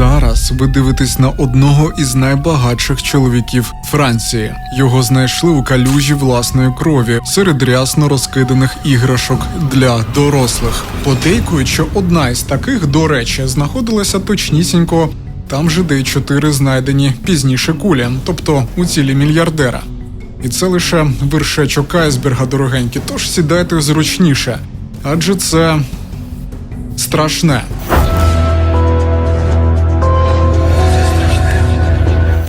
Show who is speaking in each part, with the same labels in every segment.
Speaker 1: Зараз ви дивитесь на одного із найбагатших чоловіків Франції. Його знайшли у калюжі власної крові серед рясно розкиданих іграшок для дорослих. Подейкують, що одна із таких, до речі, знаходилася точнісінько там же, де й чотири знайдені пізніше кулі, тобто у цілі мільярдера. І це лише вершечок айсберга дорогенькі, тож сідайте зручніше, адже це страшне.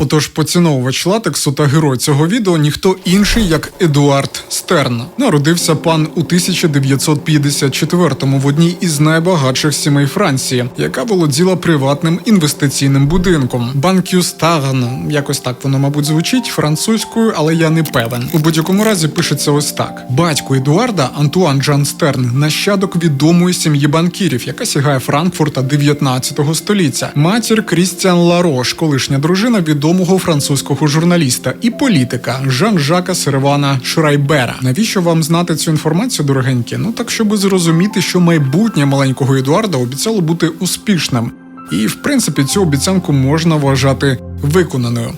Speaker 1: Отож, поціновувач латексу та герой цього відео ніхто інший, як Едуард Стерн. Народився пан у 1954-му в одній із найбагатших сімей Франції, яка володіла приватним інвестиційним будинком. Банкю Старн, якось так воно, мабуть, звучить французькою, але я не певен. У будь-якому разі пишеться ось так: батько Едуарда Антуан Джан Стерн, нащадок відомої сім'ї банкірів, яка сягає Франкфурта 19 століття. Матір Крістіан Ларош, колишня дружина відомого французького журналіста і політика Жан-Жака Сервана Шрайбера. Навіщо вам знати цю інформацію, дорогенькі? Ну так, щоб зрозуміти, що майбутнє маленького Едуарда обіцяло бути успішним. І, в принципі, цю обіцянку можна вважати виконаною.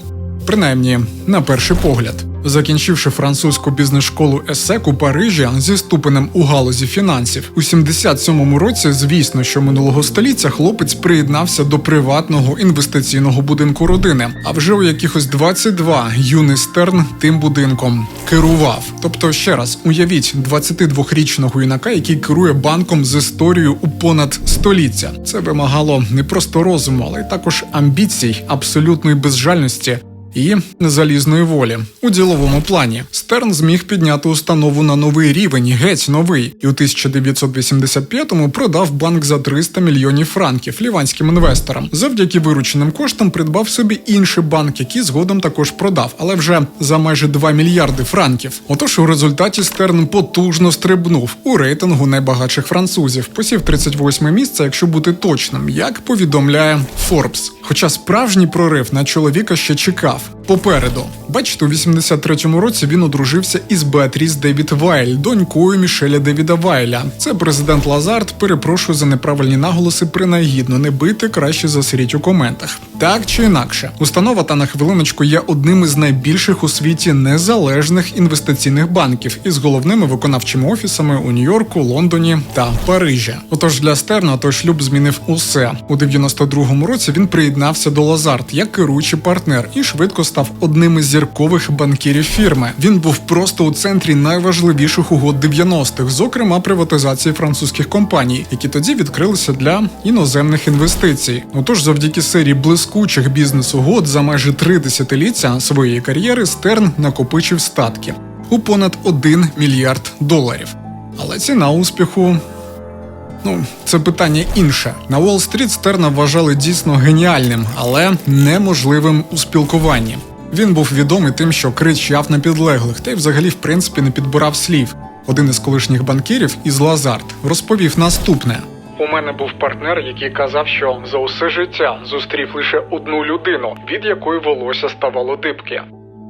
Speaker 1: Принаймні, на перший погляд. Закінчивши французьку бізнес-школу ЕСЕК у Парижі зі ступенем у галузі фінансів, у 77-му році, звісно, що минулого століття хлопець приєднався до приватного інвестиційного будинку родини. А вже у якихось 22 юний Стерн тим будинком керував. Тобто, ще раз уявіть 22-річного юнака, який керує банком з історією у понад століття. Це вимагало не просто розуму, але й також амбіцій, абсолютної безжальності і залізної волі у діловому плані. Стерн зміг підняти установу на новий рівень, геть новий, і у 1985-му продав банк за 300 мільйонів франків ліванським інвесторам. Завдяки вирученим коштам придбав собі інший банк, який згодом також продав, але вже за майже 2 мільярди франків. Отож, у результаті Стерн потужно стрибнув у рейтингу найбагатших французів, посів 38 місце, якщо бути точним, як повідомляє Forbes. Хоча справжній прорив на чоловіка ще чекав. Попереду, бачите, у 83-му році він одружився із Беатріс Девід Вайль, донькою Мішеля Девіда Вайля. Це президент Лазард. Перепрошую за неправильні наголоси. Принагідно не бити краще засріть у коментах. Так чи інакше, установа та на хвилиночку є одним із найбільших у світі незалежних інвестиційних банків із головними виконавчими офісами у Нью-Йорку, Лондоні та Парижі. Отож для Стерна той шлюб змінив усе у 92-му році. Він приєднався до Лазард як керуючий партнер і швидко став одним із зіркових банкірів фірми. Він був просто у центрі найважливіших угод 90-х, зокрема приватизації французьких компаній, які тоді відкрилися для іноземних інвестицій. Отож, завдяки серії блискучих бізнес-угод за майже три десятиліття своєї кар'єри Стерн накопичив статки у понад 1 мільярд доларів. Але ціна успіху Ну, це питання інше. На Уолл-стріт Стерна вважали дійсно геніальним, але неможливим у спілкуванні. Він був відомий тим, що кричав на підлеглих, та й взагалі, в принципі, не підбирав слів. Один із колишніх банкірів із Лазард розповів наступне:
Speaker 2: У мене був партнер, який казав, що за усе життя зустрів лише одну людину, від якої волосся ставало дибки.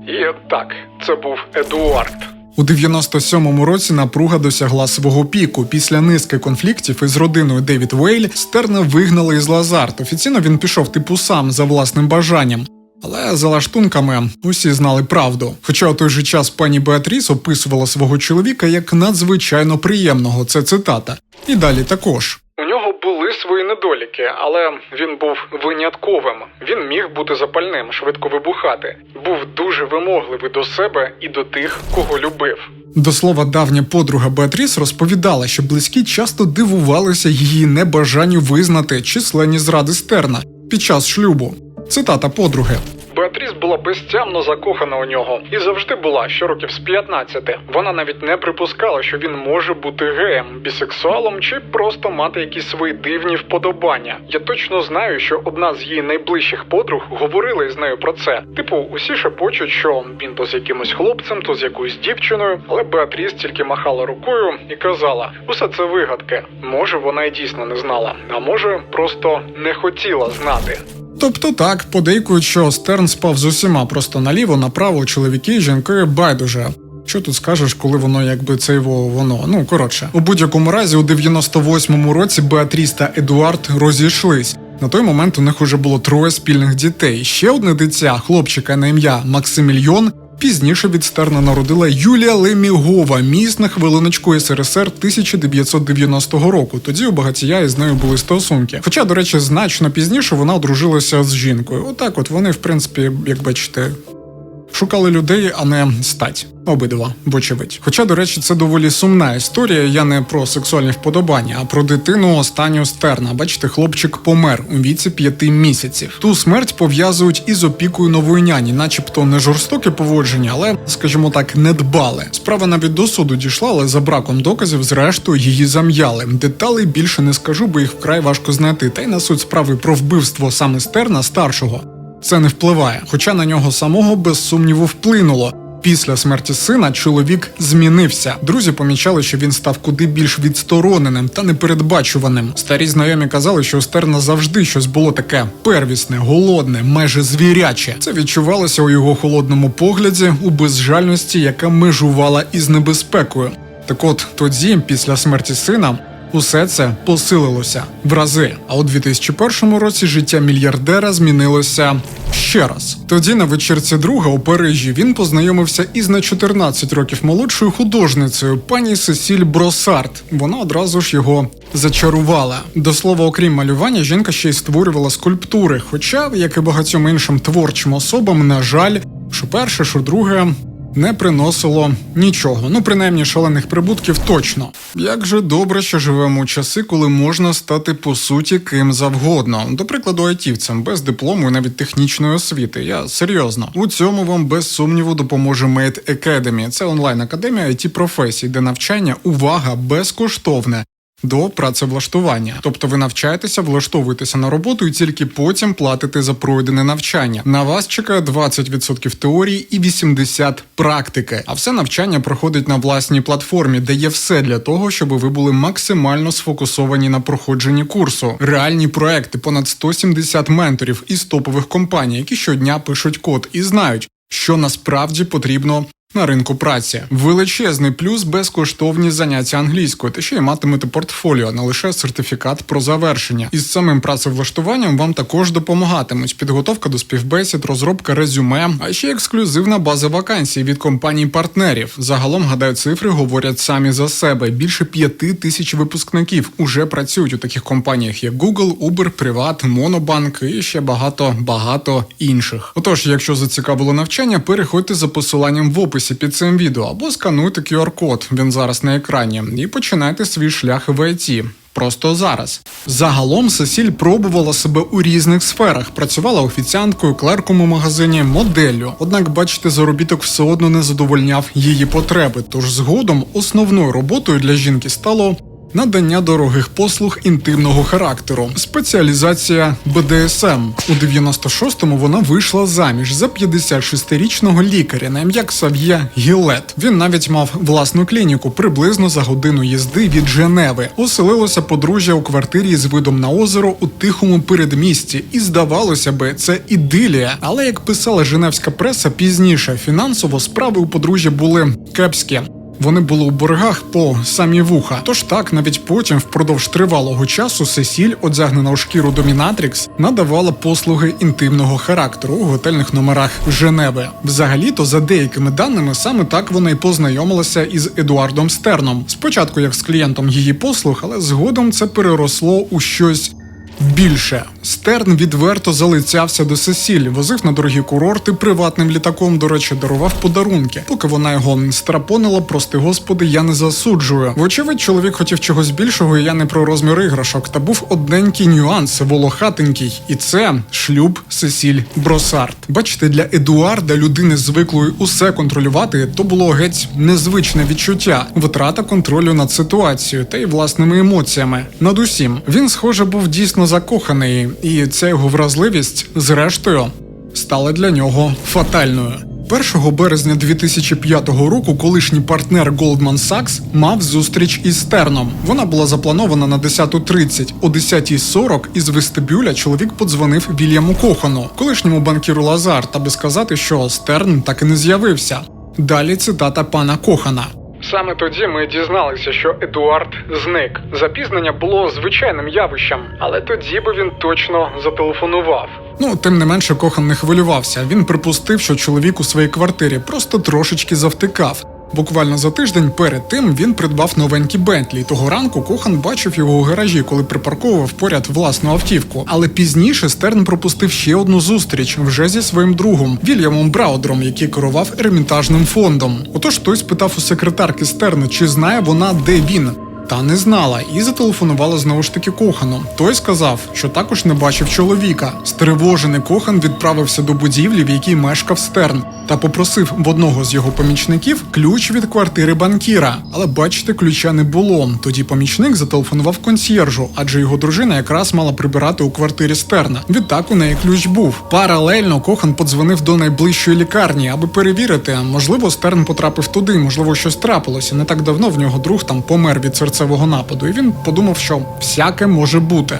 Speaker 2: І так, це був Едуард.
Speaker 1: У 97-му році напруга досягла свого піку. Після низки конфліктів із родиною Девід Вейль Стерна вигнали із Лазарт. Офіційно він пішов типу сам за власним бажанням. Але за лаштунками усі знали правду. Хоча у той же час пані Беатріс описувала свого чоловіка як надзвичайно приємного. Це цитата. І далі також.
Speaker 2: У нього були свої недоліки, але він був винятковим. Він міг бути запальним, швидко вибухати. Був дуже вимогливий до себе і до тих, кого любив.
Speaker 1: До слова, давня подруга Беатріс розповідала, що близькі часто дивувалися її небажанню визнати численні зради Стерна під час шлюбу. Цитата подруги.
Speaker 2: Беатріс була безтямно закохана у нього і завжди була що років з 15. Вона навіть не припускала, що він може бути геєм, бісексуалом чи просто мати якісь свої дивні вподобання. Я точно знаю, що одна з її найближчих подруг говорила із нею про це. Типу, усі шепочуть, що він то з якимось хлопцем, то з якоюсь дівчиною, але Беатріс тільки махала рукою і казала: усе це вигадки. Може, вона і дійсно не знала, а може, просто не хотіла знати.
Speaker 1: Тобто так, подейкують, що Стерн спав з усіма просто наліво, направо, чоловіки, жінки, байдуже. Що тут скажеш, коли воно якби це його воно? Ну коротше, у будь-якому разі, у 98-му році Беатріс та Едуард розійшлись. На той момент у них уже було троє спільних дітей. Ще одне дитя, хлопчика на ім'я Максимільйон. Пізніше від Стерна народила Юлія Лемігова, міс на хвилиночку СРСР 1990 року. Тоді у багатія із нею були стосунки. Хоча, до речі, значно пізніше вона одружилася з жінкою. Отак, от вони, в принципі, як бачите, Шукали людей, а не стать. Обидва, вочевидь. Хоча, до речі, це доволі сумна історія. Я не про сексуальні вподобання, а про дитину останню стерна. Бачите, хлопчик помер у віці п'яти місяців. Ту смерть пов'язують із опікою нової няні, начебто не жорстоке поводження, але, скажімо так, не дбали. Справа навіть до суду дійшла, але за браком доказів, зрештою, її зам'яли. Деталей більше не скажу, бо їх вкрай важко знайти. Та й на суть справи про вбивство саме стерна старшого це не впливає, хоча на нього самого без сумніву вплинуло. Після смерті сина чоловік змінився. Друзі помічали, що він став куди більш відстороненим та непередбачуваним. Старі знайомі казали, що у Стерна завжди щось було таке первісне, голодне, майже звіряче. Це відчувалося у його холодному погляді, у безжальності, яка межувала із небезпекою. Так от тоді, після смерті сина, Усе це посилилося в рази. А у 2001 році життя мільярдера змінилося ще раз. Тоді на вечірці друга у Парижі він познайомився із на 14 років молодшою художницею пані Сесіль Бросарт. Вона одразу ж його зачарувала. До слова, окрім малювання, жінка ще й створювала скульптури. Хоча, як і багатьом іншим творчим особам, на жаль, що перше, що друге не приносило нічого, ну принаймні шалених прибутків точно. Як же добре, що живемо у часи, коли можна стати по суті ким завгодно. До прикладу, айтівцем без диплому і навіть технічної освіти. Я серйозно у цьому вам без сумніву допоможе Made Academy. Це онлайн академія it професій, де навчання увага безкоштовне. До працевлаштування, тобто ви навчаєтеся, влаштовуєтеся на роботу і тільки потім платите за пройдене навчання. На вас чекає 20% теорії і 80% практики. А все навчання проходить на власній платформі, де є все для того, щоб ви були максимально сфокусовані на проходженні курсу. Реальні проекти, понад 170 менторів із топових компаній, які щодня пишуть код і знають, що насправді потрібно на ринку праці. Величезний плюс безкоштовні заняття англійською, та ще й матимете портфоліо, не лише сертифікат про завершення. Із самим працевлаштуванням вам також допомагатимуть підготовка до співбесід, розробка резюме, а ще ексклюзивна база вакансій від компаній партнерів. Загалом гадаю, цифри говорять самі за себе. Більше п'яти тисяч випускників уже працюють у таких компаніях, як Google, Uber, Приват, Монобанк і ще багато багато інших. Отож, якщо зацікавило навчання, переходьте за посиланням в описі під цим відео або скануйте QR-код, він зараз на екрані, і починайте свій шлях в IT. Просто зараз. Загалом Сесіль пробувала себе у різних сферах. Працювала офіціанткою, клерком у магазині, моделлю. Однак, бачите, заробіток все одно не задовольняв її потреби. Тож згодом основною роботою для жінки стало надання дорогих послуг інтимного характеру, спеціалізація БДСМ. У 96-му вона вийшла заміж за 56-річного лікаря на ім'я Ксав'є Гілет. Він навіть мав власну клініку приблизно за годину їзди від Женеви. Оселилося подружжя у квартирі з видом на озеро у тихому передмісті, і здавалося би, це ідилія. Але як писала женевська преса пізніше, фінансово справи у подружжя були кепські. Вони були у боргах по самі вуха. Тож так, навіть потім, впродовж тривалого часу, Сесіль, одягнена у шкіру Домінатрікс, надавала послуги інтимного характеру у готельних номерах Женеви. Взагалі-то, за деякими даними, саме так вона й познайомилася із Едуардом Стерном. Спочатку як з клієнтом її послуг, але згодом це переросло у щось. Більше Стерн відверто залицявся до Сесіль, возив на дорогі курорти приватним літаком. До речі, дарував подарунки. Поки вона його страпонила, прости господи, я не засуджую. Вочевидь, чоловік хотів чогось більшого, і я не про розмір іграшок. Та був одненький нюанс, волохатенький, і це шлюб Сесіль Бросарт. Бачите, для Едуарда, людини звиклої усе контролювати, то було геть незвичне відчуття, витрата контролю над ситуацією та й власними емоціями. Над усім він, схоже, був дійсно закоханий, і ця його вразливість, зрештою, стала для нього фатальною. 1 березня 2005 року колишній партнер Goldman Sachs мав зустріч із Стерном. Вона була запланована на 10.30. О 10.40 із вестибюля чоловік подзвонив Вільяму Кохану, колишньому банкіру Лазар, та би сказати, що Стерн так і не з'явився. Далі цитата пана Кохана.
Speaker 2: Саме тоді ми дізналися, що Едуард зник. Запізнення було звичайним явищем, але тоді би він точно зателефонував.
Speaker 1: Ну, тим не менше, Кохан не хвилювався. Він припустив, що чоловік у своїй квартирі просто трошечки завтикав. Буквально за тиждень перед тим він придбав новенький Бентлі. Того ранку Кохан бачив його у гаражі, коли припарковував поряд власну автівку. Але пізніше Стерн пропустив ще одну зустріч вже зі своїм другом Вільямом Браудром, який керував ермітажним фондом. Отож той спитав у секретарки Стерна, чи знає вона, де він. Та не знала і зателефонувала знову ж таки Кохану. Той сказав, що також не бачив чоловіка. Стривожений Кохан відправився до будівлі, в якій мешкав Стерн, та попросив в одного з його помічників ключ від квартири банкіра. Але бачите, ключа не було. Тоді помічник зателефонував консьєржу, адже його дружина якраз мала прибирати у квартирі Стерна. Відтак у неї ключ був. Паралельно Кохан подзвонив до найближчої лікарні, аби перевірити, можливо, Стерн потрапив туди, можливо, щось трапилося. Не так давно в нього друг там помер від серцевого нападу, і він подумав, що всяке може бути.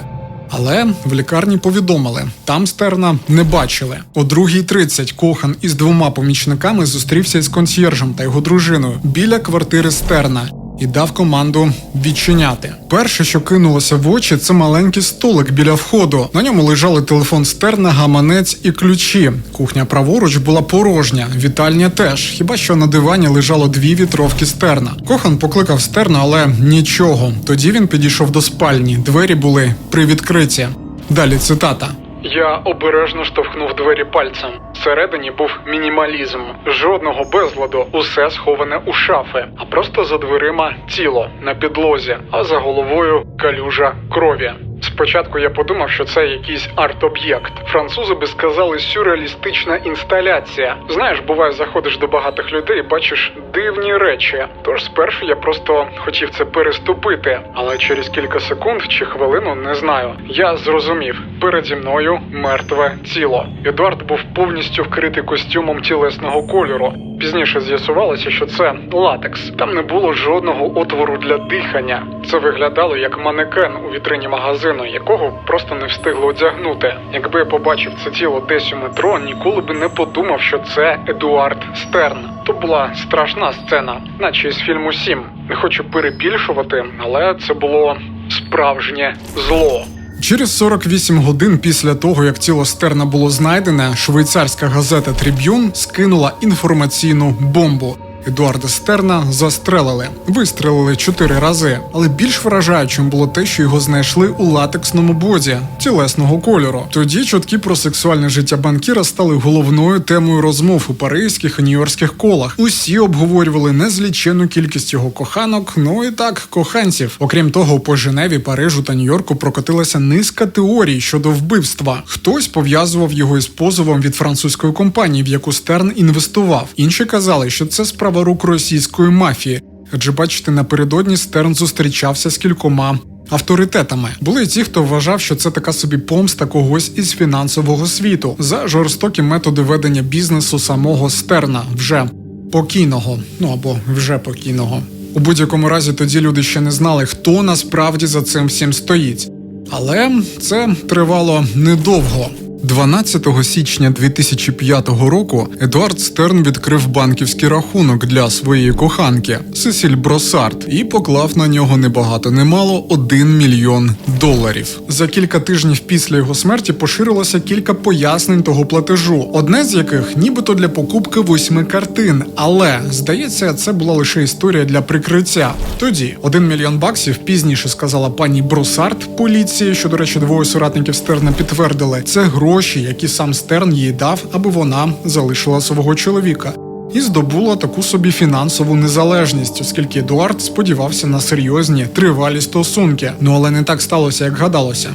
Speaker 1: Але в лікарні повідомили, там Стерна не бачили. О 2.30 Кохан із двома помічниками зустрівся із консьєржем та його дружиною біля квартири Стерна і дав команду відчиняти. Перше, що кинулося в очі, це маленький столик біля входу. На ньому лежали телефон Стерна, гаманець і ключі. Кухня праворуч була порожня, вітальня теж. Хіба що на дивані лежало дві вітровки Стерна. Кохан покликав Стерна, але нічого. Тоді він підійшов до спальні. Двері були привідкриті. Далі цитата.
Speaker 2: Я обережно штовхнув двері пальцем. Всередині був мінімалізм, жодного безладу, усе сховане у шафи, а просто за дверима тіло на підлозі, а за головою калюжа крові. Спочатку я подумав, що це якийсь арт-об'єкт. Французи би сказали сюрреалістична інсталяція. Знаєш, буває, заходиш до багатих людей і бачиш дивні речі. Тож спершу я просто хотів це переступити, але через кілька секунд чи хвилину не знаю. Я зрозумів, переді мною мертве тіло. Едуард був повністю вкритий костюмом тілесного кольору. Пізніше з'ясувалося, що це латекс. Там не було жодного отвору для дихання. Це виглядало як манекен у вітрині магазину, якого просто не встигло одягнути. Якби я побачив це тіло десь у метро, ніколи би не подумав, що це Едуард Стерн. То була страшна сцена, наче із фільму Сім. Не хочу перебільшувати, але це було справжнє зло.
Speaker 1: Через 48 годин після того, як тіло Стерна було знайдене, швейцарська газета Триб'юн скинула інформаційну бомбу. Едуарда Стерна застрелили, вистрелили чотири рази. Але більш вражаючим було те, що його знайшли у латексному боді тілесного кольору. Тоді чутки про сексуальне життя банкіра стали головною темою розмов у паризьких і нью-йоркських колах. Усі обговорювали незліченну кількість його коханок, ну і так коханців. Окрім того, по Женеві, Парижу та Нью-Йорку прокотилася низка теорій щодо вбивства. Хтось пов'язував його із позовом від французької компанії, в яку Стерн інвестував. Інші казали, що це справа рук російської мафії. Адже бачите, напередодні Стерн зустрічався з кількома авторитетами. Були ті, хто вважав, що це така собі помста когось із фінансового світу за жорстокі методи ведення бізнесу самого Стерна, вже покійного, ну або вже покійного. У будь-якому разі тоді люди ще не знали, хто насправді за цим всім стоїть. Але це тривало недовго. 12 січня 2005 року Едуард Стерн відкрив банківський рахунок для своєї коханки Сесіль Бросарт і поклав на нього небагато немало 1 мільйон доларів. За кілька тижнів після його смерті поширилося кілька пояснень того платежу, одне з яких нібито для покупки восьми картин. Але здається, це була лише історія для прикриття. Тоді 1 мільйон баксів пізніше сказала пані Бросарт поліції, що, до речі, двоє соратників Стерна підтвердили, це гроші, які сам Стерн їй дав, аби вона залишила свого чоловіка. І здобула таку собі фінансову незалежність, оскільки Едуард сподівався на серйозні тривалі стосунки. Ну але не так сталося, як гадалося.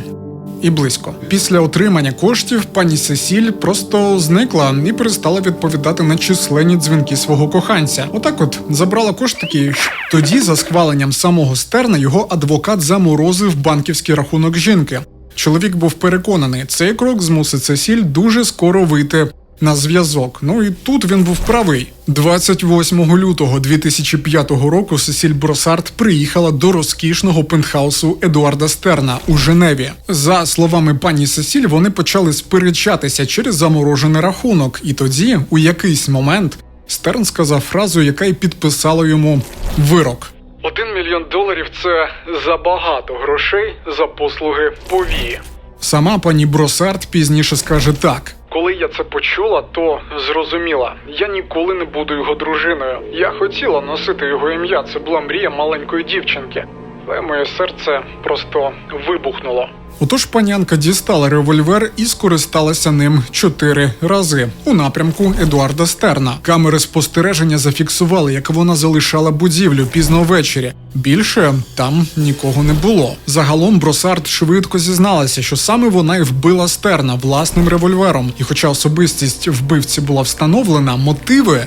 Speaker 1: І близько. Після отримання коштів пані Сесіль просто зникла і перестала відповідати на численні дзвінки свого коханця. Отак, от забрала коштики. і Тоді, за схваленням самого Стерна, його адвокат заморозив банківський рахунок жінки. Чоловік був переконаний, цей крок змусить Сесіль дуже скоро вийти на зв'язок. Ну і тут він був правий. 28 лютого 2005 року Сесіль Бросарт приїхала до розкішного пентхаусу Едуарда Стерна у Женеві. За словами пані Сесіль, вони почали сперечатися через заморожений рахунок, і тоді, у якийсь момент, Стерн сказав фразу, яка й підписала йому вирок.
Speaker 2: Один мільйон доларів це забагато грошей за послуги повії.
Speaker 1: Сама пані Бросард пізніше скаже так.
Speaker 2: Коли я це почула, то зрозуміла, я ніколи не буду його дружиною. Я хотіла носити його ім'я, це була мрія маленької дівчинки. Але моє серце просто вибухнуло.
Speaker 1: Отож панянка дістала револьвер і скористалася ним чотири рази у напрямку Едуарда Стерна. Камери спостереження зафіксували, як вона залишала будівлю пізно ввечері. Більше там нікого не було. Загалом Бросард швидко зізналася, що саме вона й вбила Стерна власним револьвером. І хоча особистість вбивці була встановлена, мотиви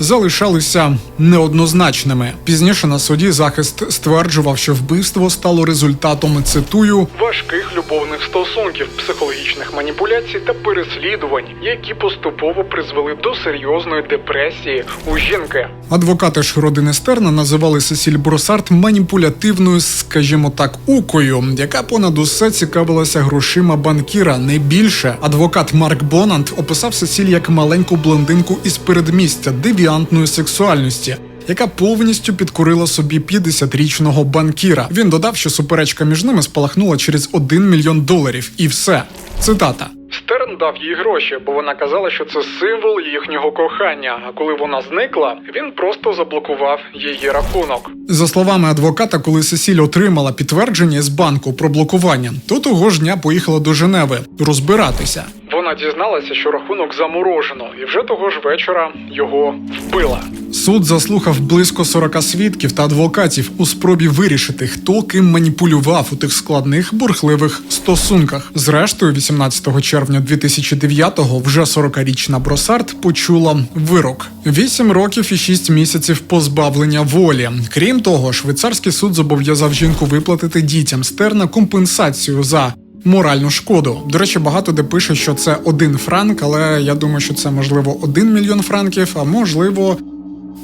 Speaker 1: залишалися неоднозначними. Пізніше на суді захист стверджував, що вбивство стало результатом цитую
Speaker 2: Важких любовних стосунків, психологічних маніпуляцій та переслідувань, які поступово призвели до серйозної депресії у жінки.
Speaker 1: Адвокати ж родини Стерна називали Сесіль Бросарт маніпулятивною, скажімо так, укою, яка понад усе цікавилася грошима банкіра. Не більше адвокат Марк Бонант описав Сесіль як маленьку блондинку із передмістя девіантної сексуальності. Яка повністю підкорила собі 50-річного банкіра. Він додав, що суперечка між ними спалахнула через 1 мільйон доларів, і все. Цитата.
Speaker 2: Стерн дав їй гроші, бо вона казала, що це символ їхнього кохання. А коли вона зникла, він просто заблокував її рахунок.
Speaker 1: За словами адвоката, коли Сесіль отримала підтвердження з банку про блокування, то того ж дня поїхала до Женеви розбиратися.
Speaker 2: Вона дізналася, що рахунок заморожено, і вже того ж вечора його вбила.
Speaker 1: Суд заслухав близько 40 свідків та адвокатів у спробі вирішити, хто ким маніпулював у тих складних бурхливих стосунках. Зрештою, 18 червня 2009-го вже 40-річна Бросарт почула вирок: 8 років і 6 місяців позбавлення волі. Крім того, швейцарський суд зобов'язав жінку виплатити дітям стерна компенсацію за. Моральну шкоду. До речі, багато де пише, що це один франк, але я думаю, що це можливо один мільйон франків, а можливо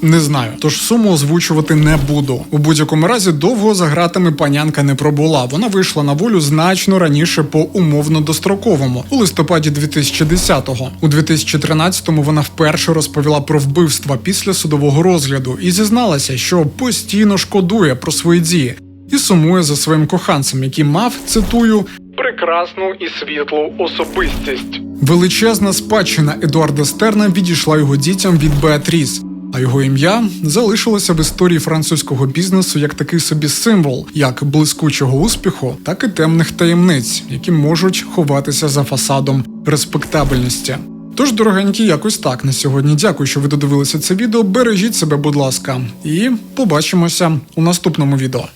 Speaker 1: не знаю, тож суму озвучувати не буду. У будь-якому разі довго за гратами панянка не пробула. Вона вийшла на волю значно раніше по умовно достроковому у листопаді 2010-го. У 2013-му вона вперше розповіла про вбивства після судового розгляду і зізналася, що постійно шкодує про свої дії і сумує за своїм коханцем, який мав цитую
Speaker 2: Прекрасну і світлу особистість.
Speaker 1: Величезна спадщина Едуарда Стерна відійшла його дітям від Беатріс. А його ім'я залишилося в історії французького бізнесу як такий собі символ, як блискучого успіху, так і темних таємниць, які можуть ховатися за фасадом респектабельності. Тож, дорогенькі, якось так на сьогодні. Дякую, що ви додивилися це відео. Бережіть себе, будь ласка, і побачимося у наступному відео.